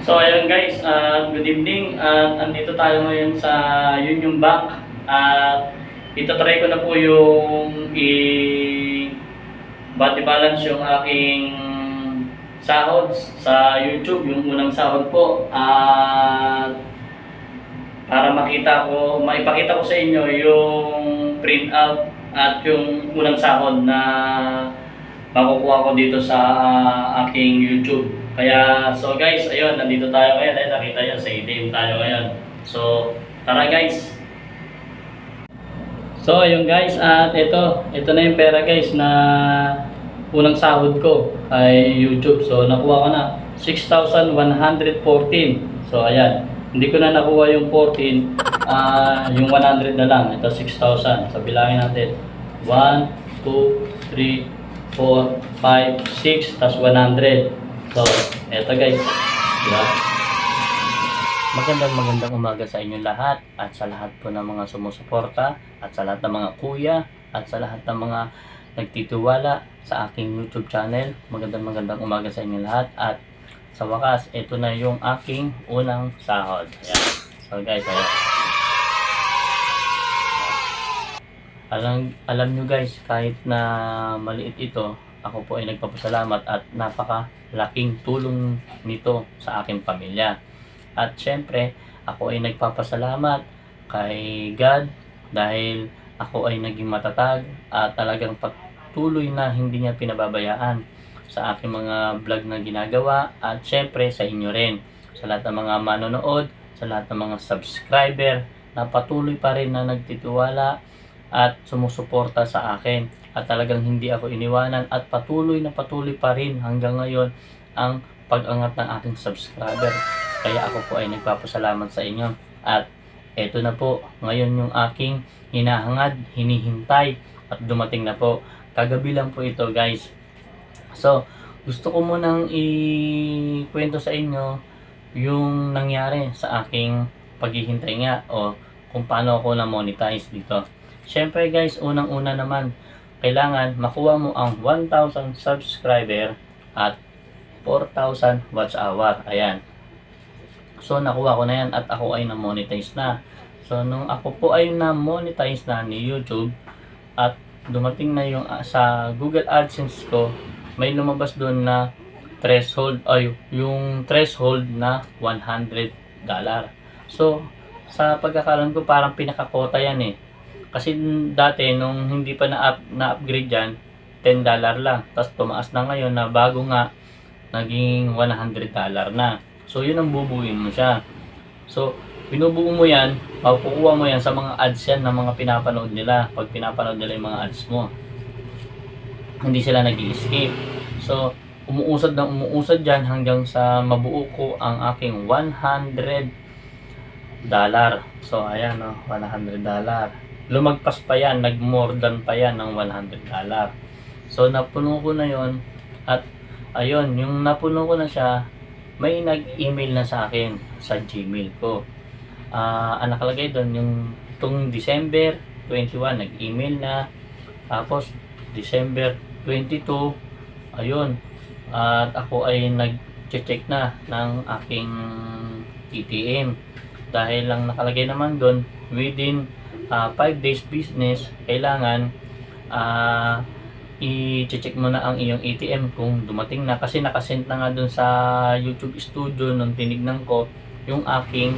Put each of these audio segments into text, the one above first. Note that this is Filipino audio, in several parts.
So ayun guys, uh, good evening. At andito tayo ngayon sa Union Bank. At ito try ko na po yung i body balance yung aking sahod sa YouTube, yung unang sahod po. At para makita ko, maipakita ko sa inyo yung print out at yung unang sahod na makukuha ko dito sa ah, aking YouTube. Kaya, so guys, ayun, nandito tayo ngayon. Ayun, nakita nyo, sa ATM tayo ngayon. So, tara guys. So, ayun guys, at ito, ito na yung pera guys na unang sahod ko kay YouTube. So, nakuha ko na 6,114. So, ayan. Hindi ko na nakuha yung 14, ah yung 100 na lang. Ito 6,000. So, bilangin natin. 1, 2, 3, 4, 5, 6, tas 100. So, eto guys. Diba? Magandang magandang umaga sa inyo lahat at sa lahat po ng mga sumusuporta at sa lahat ng mga kuya at sa lahat ng mga nagtitiwala sa aking YouTube channel. Magandang magandang umaga sa inyo lahat at sa wakas, ito na yung aking unang sahod. Ayan. So guys, ayan. Alam, alam nyo guys, kahit na maliit ito, ako po ay nagpapasalamat at napakalaking tulong nito sa aking pamilya. At syempre, ako ay nagpapasalamat kay God dahil ako ay naging matatag at talagang patuloy na hindi niya pinababayaan sa aking mga vlog na ginagawa at syempre sa inyo rin sa lahat ng mga manonood sa lahat ng mga subscriber na patuloy pa rin na nagtitiwala at sumusuporta sa akin at talagang hindi ako iniwanan at patuloy na patuloy pa rin hanggang ngayon ang pag-angat ng aking subscriber. Kaya ako po ay nagpapasalamat sa inyo. At eto na po ngayon yung aking hinahangad, hinihintay at dumating na po. Kagabi lang po ito guys. So, gusto ko munang ikwento sa inyo yung nangyari sa aking paghihintay nga o kung paano ako na-monetize dito. Siyempre guys, unang-una naman, kailangan makuha mo ang 1,000 subscriber at 4,000 watch hour. Ayan. So, nakuha ko na yan at ako ay na-monetize na. So, nung ako po ay na-monetize na ni YouTube at dumating na yung ah, sa Google AdSense ko, may lumabas doon na threshold ay yung threshold na 100 dollar. So, sa pagkakaroon ko parang pinakakota yan eh. Kasi dati nung hindi pa na-up, na-upgrade yan, 10 dollar lang. Tapos tumaas na ngayon na bago nga naging 100 dollar na. So, yun ang bubuin mo siya. So, binubuo mo yan, makukuha mo yan sa mga ads yan ng mga pinapanood nila. Pag pinapanood nila yung mga ads mo hindi sila nag escape So, umuusad ng umuusad dyan hanggang sa mabuo ko ang aking 100 dollar. So, ayan, no, 100 dollar. Lumagpas pa yan, nag-more than pa yan ng 100 dollar. So, napuno ko na yon at ayun, yung napuno ko na siya, may nag-email na sa akin sa Gmail ko. Ah, ang nakalagay doon yung tung December 21 nag-email na tapos December 22 ayun at ako ay nag-check na ng aking ATM dahil lang nakalagay naman doon within 5 days business kailangan ah i-check mo na ang iyong ATM kung dumating na. Kasi nakasend na nga doon sa YouTube studio nung tinignan ko yung aking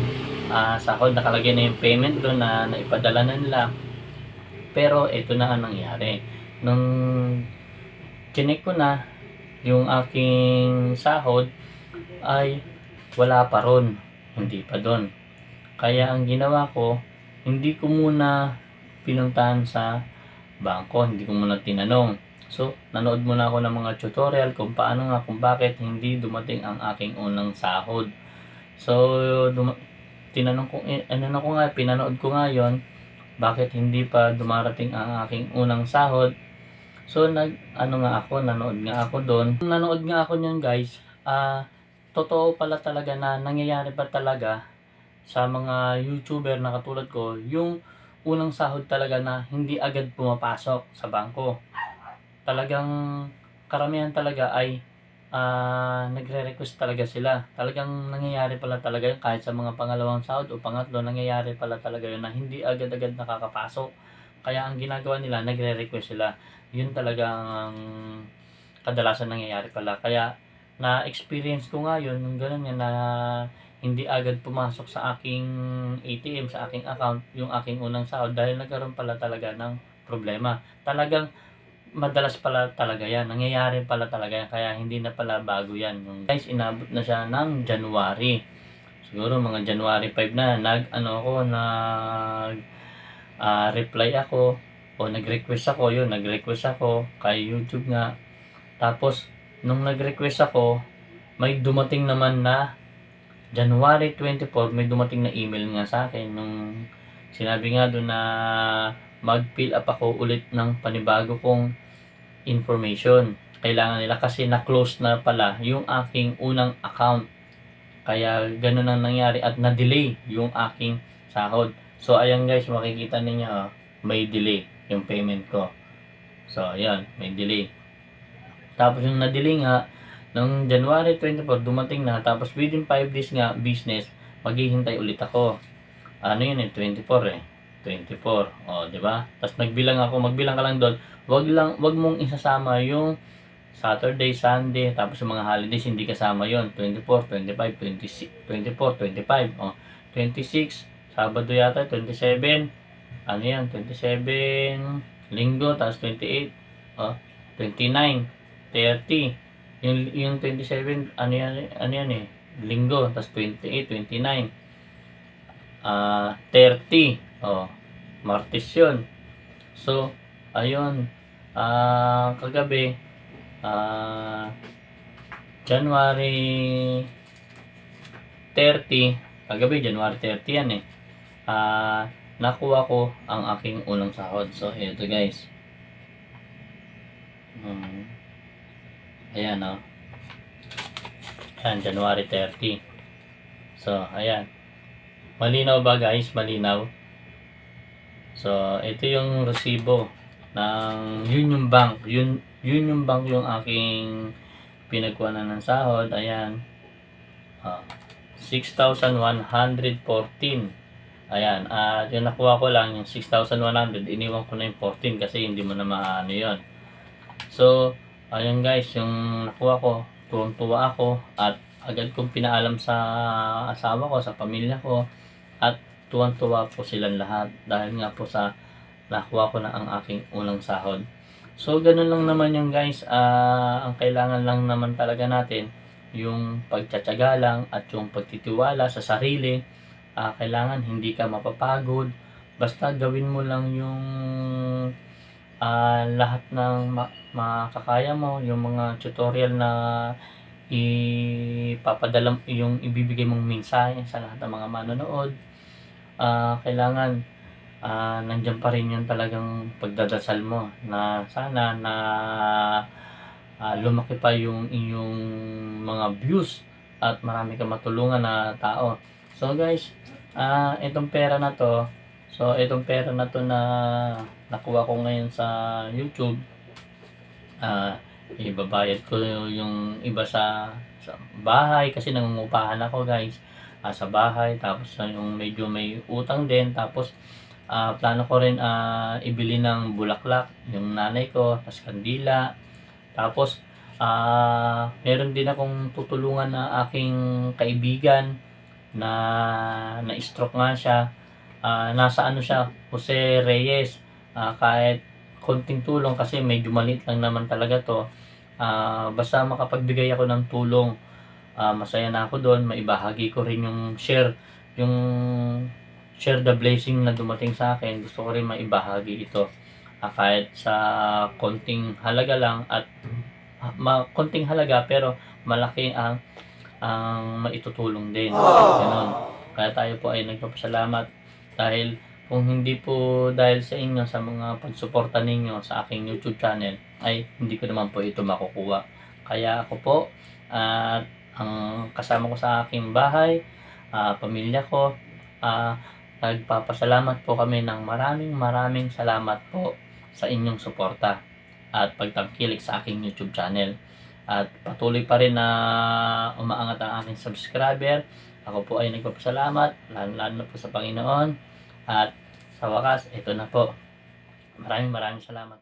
ah, sahod. Nakalagay na yung payment doon na naipadala na nila. Pero ito na ang nangyari. Nung chinek ko na yung aking sahod ay wala pa ron. Hindi pa doon kaya ang ginawa ko hindi ko muna pinuntahan sa bangko hindi ko muna tinanong so nanood muna ako ng mga tutorial kung paano nga kung bakit hindi dumating ang aking unang sahod so tinanong ko eh, ano na ko nga pinanood ko nga yon bakit hindi pa dumarating ang aking unang sahod So nag ano nga ako, nanood nga ako doon. Nanood nga ako niyan, guys. Ah, totoo pala talaga na nangyayari pa talaga sa mga YouTuber na katulad ko, yung unang sahod talaga na hindi agad pumapasok sa bangko. Talagang karamihan talaga ay ah, nagre-request talaga sila. Talagang nangyayari pala talaga yun kahit sa mga pangalawang sahod o pangatlo, nangyayari pala talaga yun na hindi agad-agad nakakapasok. Kaya ang ginagawa nila, nagre-request sila. Yun talagang kadalasan nangyayari pala. Kaya na-experience ko nga yun, ganun nga na hindi agad pumasok sa aking ATM, sa aking account, yung aking unang sahod dahil nagkaroon pala talaga ng problema. Talagang madalas pala talaga yan. Nangyayari pala talaga yan. Kaya hindi na pala bago yan. Yung guys, inabot na siya ng January. Siguro mga January 5 na. Nag, ano ako, nag ah, reply ako o nag-request ako. Yun, nag-request ako kay YouTube nga. Tapos, nung nag-request ako, may dumating naman na January 24, may dumating na email nga sa akin nung sinabi nga doon na mag-fill up ako ulit ng panibago kong information. Kailangan nila kasi na-close na pala yung aking unang account. Kaya ganun ang nangyari at na-delay yung aking sahod. So ayan guys, makikita ninyo oh, may delay yung payment ko. So ayan, may delay. Tapos yung na-delay nga, Nung January 24, dumating na. Tapos within 5 days nga, business, maghihintay ulit ako. Ano yun eh, 24 eh. 24. O, di ba? Tapos nagbilang ako, magbilang ka lang doon. Wag lang, wag mong isasama yung Saturday, Sunday, tapos yung mga holidays, hindi kasama yon 24, 25, 26, 24, 25, o, 26, Sabado yata, 27, ano yan, 27, Linggo, tapos 28, o, 29, 30, yung, yung 27, ano yan, ano yan eh, linggo, tapos 28, 29, ah 30, oh, martes yun. So, ayun, ah kagabi, ah January 30, kagabi, January 30 yan eh, ah nakuha ko ang aking unang sahod. So, ito guys. Hmm. Ayan, oh. Ayan, January 30. So, ayan. Malinaw ba guys? Malinaw. So, ito yung resibo ng Union Bank. Yun, Union Bank yung aking pinagkuhanan ng sahod. Ayan. Oh, 6,114. Ayan. At yung nakuha ko lang, yung 6,100, iniwan ko na yung 14 kasi hindi mo na maano yun. So, Ayan guys, yung nakuha ko, tuwang-tuwa ako at agad kong pinaalam sa asawa ko, sa pamilya ko at tuwang-tuwa po silang lahat dahil nga po sa nakuha ko na ang aking unang sahod. So, ganun lang naman yung guys. Uh, ang kailangan lang naman talaga natin yung pagtsatsaga lang at yung pagtitiwala sa sarili. Uh, kailangan hindi ka mapapagod. Basta gawin mo lang yung uh, lahat ng ma- makakaya mo, yung mga tutorial na ipapadala yung ibibigay mong mensahe sa lahat ng mga manonood. Uh, kailangan uh, nandiyan pa rin yung talagang pagdadasal mo na sana na uh, lumaki pa yung inyong mga views at marami kang matulungan na tao. So guys, uh, itong pera na to, so itong pera na to na nakuha ko ngayon sa YouTube, uh, ibabayad ko yung iba sa, sa bahay kasi nangungupahan ako guys. Uh, sa bahay tapos uh, yung medyo may utang din. Tapos uh, plano ko rin uh, ibili ng bulaklak yung nanay ko tapos kandila. Tapos uh, meron din akong tutulungan na aking kaibigan na na stroke nga siya uh, nasa ano siya Jose Reyes. Uh, kahit konting tulong kasi medyo maliit lang naman talaga to. Uh, basta makapagbigay ako ng tulong. Uh, masaya na ako doon maibahagi ko rin yung share yung share the blessing na dumating sa akin. Gusto ko rin maibahagi ito. Uh, kahit sa konting halaga lang at ma, konting halaga pero malaki ang ang maitutulong din. Ganun. Kaya tayo po ay nagpapasalamat dahil kung hindi po dahil sa inyo sa mga pagsuporta ninyo sa aking YouTube channel ay hindi ko naman po ito makukuha. Kaya ako po at uh, ang kasama ko sa aking bahay, uh, pamilya ko, uh, nagpapasalamat po kami ng maraming maraming salamat po sa inyong suporta at pagtangkilik sa aking YouTube channel. at patuloy pa rin na umaangat ang aking subscriber. Ako po ay nagpapasalamat, lalo-lalo na po sa Panginoon. At sa wakas, ito na po. Maraming maraming salamat.